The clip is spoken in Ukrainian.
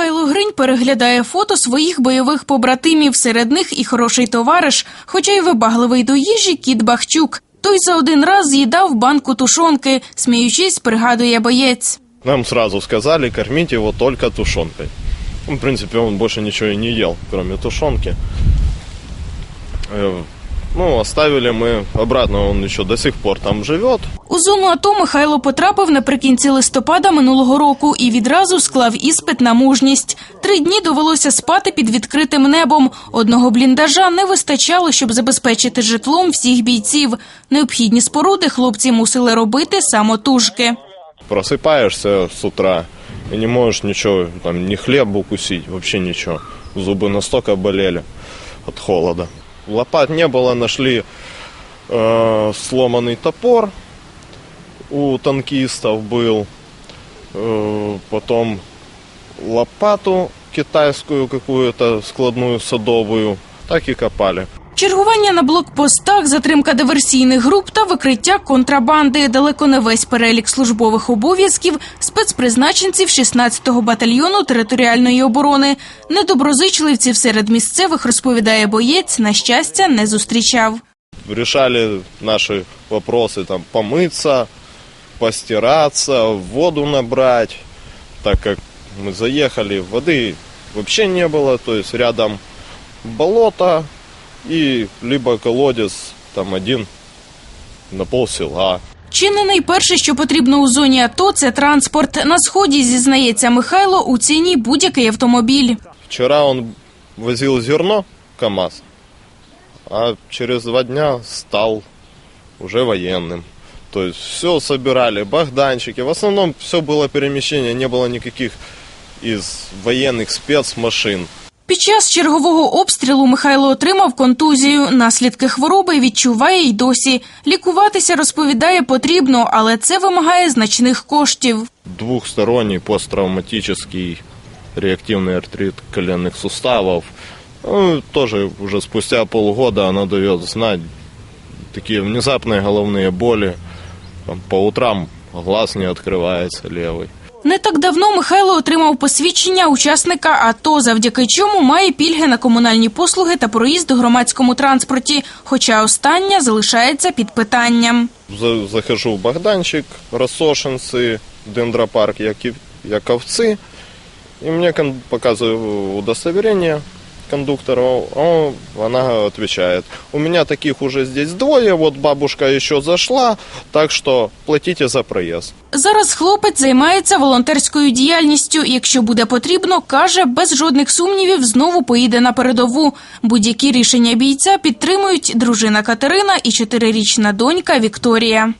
Михайло Гринь переглядає фото своїх бойових побратимів. Серед них і хороший товариш, хоча й вибагливий до їжі кіт Бахчук. Той за один раз з'їдав банку тушонки, сміючись, пригадує боєць. Нам сразу сказали кормить его только тушенкой. Ну, В принципе, он больше ничего и не ел, кроме тушенки. Э, Ну, оставили мы обратно, он еще до сих пор там живет. У зону АТО Михайло потрапив наприкінці листопада минулого року і відразу склав іспит на мужність. Три дні довелося спати під відкритим небом. Одного бліндажа не вистачало, щоб забезпечити житлом всіх бійців. Необхідні споруди хлопці мусили робити самотужки. Просыпаешься с утра и не можешь ничего, там, ни хлеб укусить, вообще ничего. Зубы настолько болели от холода. Лопат не было, нашли э, сломанный топор у танкистов был. Э, потом лопату китайскую какую-то складную садовую. Так и копали. Чергування на блокпостах, затримка диверсійних груп та викриття контрабанди. Далеко не весь перелік службових обов'язків спецпризначенців 16-го батальйону територіальної оборони. Недоброзичливців серед місцевих, розповідає боєць, на щастя, не зустрічав. решали наши вопросы, там, помыться, постираться, воду набрать, так как мы заехали, воды вообще не было, то есть рядом болото и либо колодец, там один на пол села. Чи не найперше, що потрібно у зоні АТО, це транспорт. На сході, зізнається Михайло, у ціні будь-який автомобіль. Вчера он возил зерно, КАМАЗ, а через два дня стал уже военным. То есть все собирали, богданчики. В основном все было перемещение, не было никаких из военных спецмашин. Під час чергового обстрілу Михайло отримав контузію. Наслідки хвороби відчуває й досі. Лікуватися, розповідає, потрібно, але це вимагає значних коштів. Двухсторонний посттравматический реактивный артрит коленных суставов. Ну, тоже уже спустя полгода она дает знать такие внезапные головные боли. Там по утрам глаз не открывается левый. Не так давно Михайло отримав посвідчення учасника АТО, завдяки чому має пільги на комунальні послуги та проїзд у громадському транспорті, хоча остання залишається під питанням. За- Захожу в Богданчик, Рассошинцы, Дендропарк, Якив- Яковцы. И мне кон- показываю удостоверение кондуктора. О, она отвечает. У меня таких уже здесь двое, вот бабушка еще зашла, так что платите за проезд. Зараз хлопець займається волонтерською діяльністю. Якщо буде потрібно, каже, без жодних сумнівів знову поїде на передову. Будь-які рішення бійця підтримують дружина Катерина і чотирирічна донька Вікторія.